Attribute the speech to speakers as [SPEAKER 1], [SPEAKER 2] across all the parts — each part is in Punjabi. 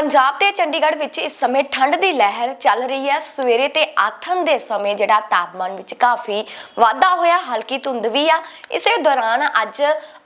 [SPEAKER 1] ਪੰਜਾਬ ਤੇ ਚੰਡੀਗੜ੍ਹ ਵਿੱਚ ਇਸ ਸਮੇਂ ਠੰਡ ਦੀ ਲਹਿਰ ਚੱਲ ਰਹੀ ਹੈ। ਸਵੇਰੇ ਤੇ ਆਥਣ ਦੇ ਸਮੇਂ ਜਿਹੜਾ ਤਾਪਮਾਨ ਵਿੱਚ ਕਾਫੀ ਵਾਧਾ ਹੋਇਆ, ਹਲਕੀ ਧੁੰਦ ਵੀ ਆ। ਇਸੇ ਦੌਰਾਨ ਅੱਜ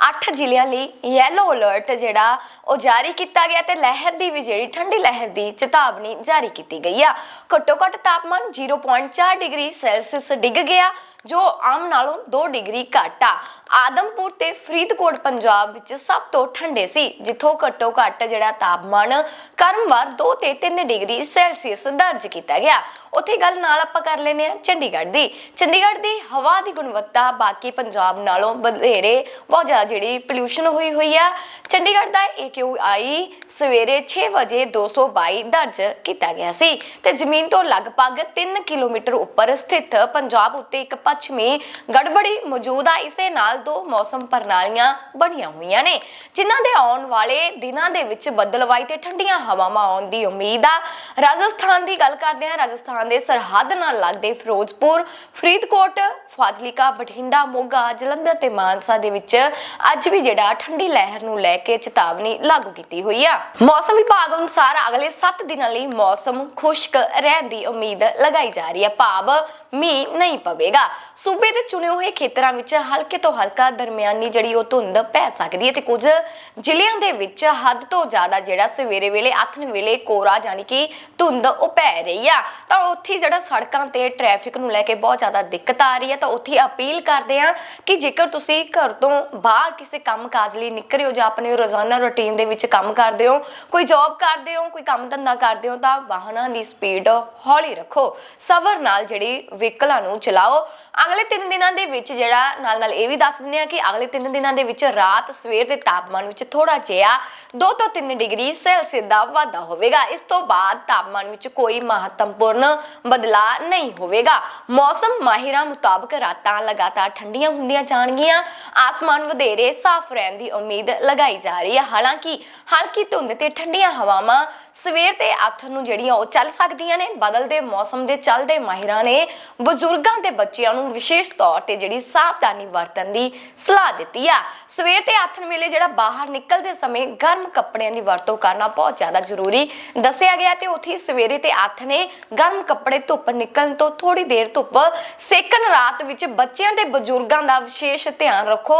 [SPEAKER 1] 8 ਜ਼ਿਲ੍ਹਿਆਂ ਲਈ ਯੈਲੋ ਅਲਰਟ ਜਿਹੜਾ ਉਹ ਜਾਰੀ ਕੀਤਾ ਗਿਆ ਤੇ ਲਹਿਰ ਦੀ ਵੀ ਜਿਹੜੀ ਠੰਡੀ ਲਹਿਰ ਦੀ ਚੇਤਾਵਨੀ ਜਾਰੀ ਕੀਤੀ ਗਈ ਆ। ਘੱਟੋ ਘੱਟ ਤਾਪਮਾਨ 0.4 ਡਿਗਰੀ ਸੈਲਸੀਅਸ ਡਿੱਗ ਗਿਆ, ਜੋ ਆਮ ਨਾਲੋਂ 2 ਡਿਗਰੀ ਘੱਟ ਆ। ਆਦਮਪੁਰ ਤੇ ਫਰੀਦਕੋਟ, ਪੰਜਾਬ ਵਿੱਚ ਸਭ ਤੋਂ ਠੰਡੇ ਸੀ, ਜਿੱਥੋਂ ਘੱਟੋ ਘੱਟ ਜਿਹੜਾ ਤਾਪਮਾਨ ਕਰਮਵਾਰ 2 ਤੇ 3 ਡਿਗਰੀ ਸੈਲਸੀਅਸ ਦਰਜ ਕੀਤਾ ਗਿਆ। ਉੱਥੇ ਗੱਲ ਨਾਲ ਆਪਾਂ ਕਰ ਲੈਨੇ ਆ ਚੰਡੀਗੜ੍ਹ ਦੀ। ਚੰਡੀਗੜ੍ਹ ਦੀ ਹਵਾ ਦੀ ਗੁਣਵੱਤਾ ਬਾਕੀ ਪੰਜਾਬ ਨਾਲੋਂ ਵਧੇਰੇ ਬਹੁਤ ਜ਼ਿਆਦਾ ਜਿਹੜੀ ਪੋਲਿਊਸ਼ਨ ਹੋਈ ਹੋਈ ਆ। ਚੰਡੀਗੜ੍ਹ ਦਾ AQI ਸਵੇਰੇ 6 ਵਜੇ 222 ਦਰਜ ਕੀਤਾ ਗਿਆ ਸੀ ਤੇ ਜ਼ਮੀਨ ਤੋਂ ਲਗਭਗ 3 ਕਿਲੋਮੀਟਰ ਉੱਪਰ ਸਥਿਤ ਪੰਜਾਬ ਉੱਤੇ ਇੱਕ ਪੱਛਮੀ ਗੜਬੜੀ ਮੌਜੂਦ ਆ। ਇਸੇ ਨਾਲ ਦੋ ਮੌਸਮ ਪ੍ਰਣਾਲੀਆਂ ਬਣੀਆਂ ਹੋਈਆਂ ਨੇ, ਜਿਨ੍ਹਾਂ ਦੇ ਆਉਣ ਵਾਲੇ ਦਿਨਾਂ ਦੇ ਵਿੱਚ ਬੱਦਲਵਾਈ ਤੇ ਠੰਡੀਆਂ ਹਵਾਵਾਂ ਆਉਣ ਦੀ ਉਮੀਦ ਆ। ਰਾਜਸਥਾਨ ਦੀ ਗੱਲ ਕਰਦੇ ਹਾਂ। ਰਾਜਸਥਾਨ ਦੇ ਸਰਹੱਦ ਨਾਲ ਲੱਗਦੇ ਫਿਰੋਜ਼ਪੁਰ, ਫਰੀਦਕੋਟ, ਫਾਜ਼ਿਲਕਾ, ਬਠਿੰਡਾ, ਮੋਗਾ, ਜਲੰਧਰ ਤੇ ਮਾਨਸਾ ਦੇ ਵਿੱਚ ਅੱਜ ਵੀ ਜਿਹੜਾ ਠੰਡੀ ਲਹਿਰ ਨੂੰ ਲੈ ਕੇ ਚੇਤਾਵਨੀ ਲਾਗੂ ਕੀਤੀ ਹੋਈ ਆ। ਮੌਸਮ ਵਿਭਾਗ ਅਨੁਸਾਰ ਅਗਲੇ 7 ਦਿਨਾਂ ਲਈ ਮੌਸਮ ਖੁਸ਼ਕ ਰਹਿਣ ਦੀ ਉਮੀਦ ਲਗਾਈ ਜਾ ਰਹੀ ਹੈ ਭਾਵ ਮੀਂਹ ਨਹੀਂ ਪਵੇਗਾ। ਸੂਬੇ ਦੇ ਚੁਣੇ ਹੋਏ ਖੇਤਰਾਂ ਵਿੱਚ ਹਲਕੇ ਤੋਂ ਹਲਕਾ ਦਰਮਿਆਨੀ ਜਿਹੜੀ ਉਹ ਧੁੰਦ ਪੈ ਸਕਦੀ ਹੈ ਤੇ ਕੁਝ ਜ਼ਿਲ੍ਹਿਆਂ ਦੇ ਵਿੱਚ ਹੱਦ ਤੋਂ ਜ਼ਿਆਦਾ ਜਿਹੜਾ ਸਵੇਰੇ ਵੇਲੇ ਆਥਣ ਵੇਲੇ ਕੋਰਾ ਜਾਨੀ ਕਿ ਧੁੰਦ ਉਹ ਪੈ ਰਹੀ ਆ। ਤਾਂ ਉੱਥੇ ਜਿਹੜਾ ਸੜਕਾਂ ਤੇ ਟ੍ਰੈਫਿਕ ਨੂੰ ਲੈ ਕੇ ਬਹੁਤ ਜ਼ਿਆਦਾ ਦਿੱਕਤ ਆ ਰਹੀ ਹੈ, ਤਾਂ ਉੱਥੇ ਅਪੀਲ ਕਰਦੇ ਆ ਕਿ ਜੇਕਰ ਤੁਸੀਂ ਘਰ ਤੋਂ ਬਾਹਰ ਕਿਸੇ ਕੰਮ ਕਾਜ ਲਈ ਨਿਕਲ ਹੋ ਜਾਂ ਆਪਣੇ ਰੋਜ਼ਾਨਾ ਰੁਟੀਨ ਦੇ ਵਿੱਚ ਕੰਮ ਕਰਦੇ ਹੋ, ਕੋਈ ਜੌਬ ਕਰਦੇ ਹੋ, ਕੋਈ ਕੰਮ ਧੰਦਾ ਕਰਦੇ ਹੋ, ਤਾਂ ਵਾਹਨਾਂ ਦੀ ਸਪੀਡ ਹੌਲੀ ਰੱਖੋ। ਸਬਰ ਨਾਲ ਜਿਹੜੀ ਵਹੀਕਲਾਂ ਨੂੰ ਚਲਾਓ। ਅਗਲੇ 3 ਦਿਨਾਂ ਦੇ ਵਿੱਚ ਜਿਹੜਾ ਨਾਲ ਨਾਲ ਇਹ ਵੀ ਦੱਸ ਦਿੰਦੇ ਆ ਕਿ ਅਗਲੇ 3 ਦਿਨਾਂ ਦੇ ਵਿੱਚ ਰਾਤ ਸਵੇਰ ਦੇ ਤਾਪਮਾਨ ਵਿੱਚ ਥੋੜਾ ਜਿਹਾ 2 ਤੋਂ 3 ਡਿਗਰੀ ਸੈਲਸੀਅਸ ਦਾ ਵਾਧਾ ਹੋਵੇਗਾ। ਇਸ ਤੋਂ ਬਾਅਦ ਤਾਪਮਾਨ ਵਿੱਚ ਕੋਈ ਮਹੱਤਵਪੂਰਨ ਬਦਲਾਅ ਨਹੀਂ ਹੋਵੇਗਾ। ਮੌਸਮ ਮਾਹਿਰਾਂ ਮੁਤਾਬਕ ਰਾਤਾਂ ਲਗਾਤਾਰ ਠੰਡੀਆਂ ਹੁੰਦੀਆਂ ਜਾਣਗੀਆਂ। ਆਸਮਾਨ ਵਧੇਰੇ ਸਾਫ਼ ਰਹਿਣ ਦੀ ਉਮੀਦ ਲਗਾਈ ਜਾ ਰਹੀ ਹੈ। ਹਾਲਾਂਕਿ ਹਲਕੀ ਧੁੰਦ ਤੇ ਠੰਡੀਆਂ ਹਵਾਵਾਂ ਸਵੇਰ ਤੇ ਆਥਰ ਨੂੰ ਜਿਹੜੀਆਂ ਉਹ ਚੱਲ ਸਕਦੀਆਂ ਨੇ। ਬਦਲਦੇ ਮੌਸਮ ਦੇ ਚੱਲਦੇ ਮਾਹਿਰਾਂ ਨੇ ਬਜ਼ੁਰਗਾਂ ਤੇ ਬੱਚਿਆਂ ਨੂੰ ਵਿਸ਼ੇਸ਼ ਤੌਰ ਤੇ ਜਿਹੜੀ ਸਾਵਧਾਨੀ ਵਰਤਣ ਦੀ ਸਲਾਹ ਦਿੱਤੀ ਆ। ਸਵੇਰ ਤੇ ਆਥਣ ਵੇਲੇ ਜਿਹੜਾ ਬਾਹਰ ਨਿਕਲਦੇ ਸਮੇਂ ਗਰਮ ਕੱਪੜਿਆਂ ਦੀ ਵਰਤੋਂ ਕਰਨਾ ਬਹੁਤ ਜ਼ਿਆਦਾ ਜ਼ਰੂਰੀ ਦੱਸਿਆ ਗਿਆ ਤੇ ਉੱਥੇ ਸਵੇਰੇ ਤੇ ਆਥਣੇ ਗਰਮ ਕੱਪੜੇ ਧੁੱਪ ਨਿਕਲਣ ਤੋਂ ਥੋੜੀ ਦੇਰ ਧੁੱਪ ਸੇਕਣ ਰਾਤ ਵਿੱਚ ਬੱਚਿਆਂ ਤੇ ਬਜ਼ੁਰਗਾਂ ਦਾ ਵਿਸ਼ੇਸ਼ ਧਿਆਨ ਰੱਖੋ।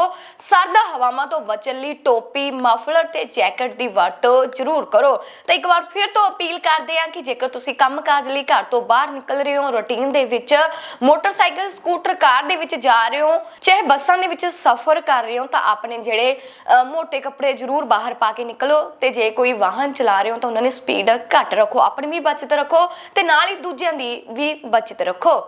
[SPEAKER 1] ਸਰਦ ਹਵਾਵਾਂ ਤੋਂ ਬਚਣ ਲਈ ਟੋਪੀ, ਮਫਲਰ ਤੇ ਜੈਕਟ ਦੀ ਵਰਤੋਂ ਜ਼ਰੂਰ ਕਰੋ। ਤਾਂ ਇੱਕ ਵਾਰ ਫਿਰ ਤੋਂ ਅਪੀਲ ਕਰਦੇ ਆ ਕਿ ਜੇਕਰ ਤੁਸੀਂ ਕੰਮਕਾਜ ਲਈ ਘਰ ਤੋਂ ਬਾਹਰ ਨਿਕਲ ਰਹੇ ਹੋ, ਰੁਟੀਨ ਦੇ ਵਿੱਚ ਮੋਟਰਸਾਈਕਲ, ਸਕੂਟਰ, ਕਾਰ ਦੇ ਵਿੱਚ ਜਾ ਰਹੇ ਹੋ, ਚਾਹੇ ਬੱਸਾਂ ਦੇ ਵਿੱਚ ਸਫ਼ਰ ਕਰ ਰਹੇ ਹੋ, ਤਾਂ ਆਪ ਆਪਣੇ ਜਿਹੜੇ ਅ, ਮੋٹے ਕੱਪੜੇ ਜ਼ਰੂਰ ਬਾਹਰ ਪਾ ਕੇ ਨਿਕਲੋ ਤੇ ਜੇ ਕੋਈ ਵਾਹਨ ਚਲਾ ਰਹੇ ਹੋ ਤਾਂ ਉਹਨਾਂ ਦੀ ਸਪੀਡ ਘੱਟ ਰੱਖੋ ਆਪਣੀ ਵੀ ਬਚਤ ਰੱਖੋ ਤੇ ਨਾਲ ਹੀ ਦੂਜਿਆਂ ਦੀ ਵੀ ਬਚਤ ਰੱਖੋ।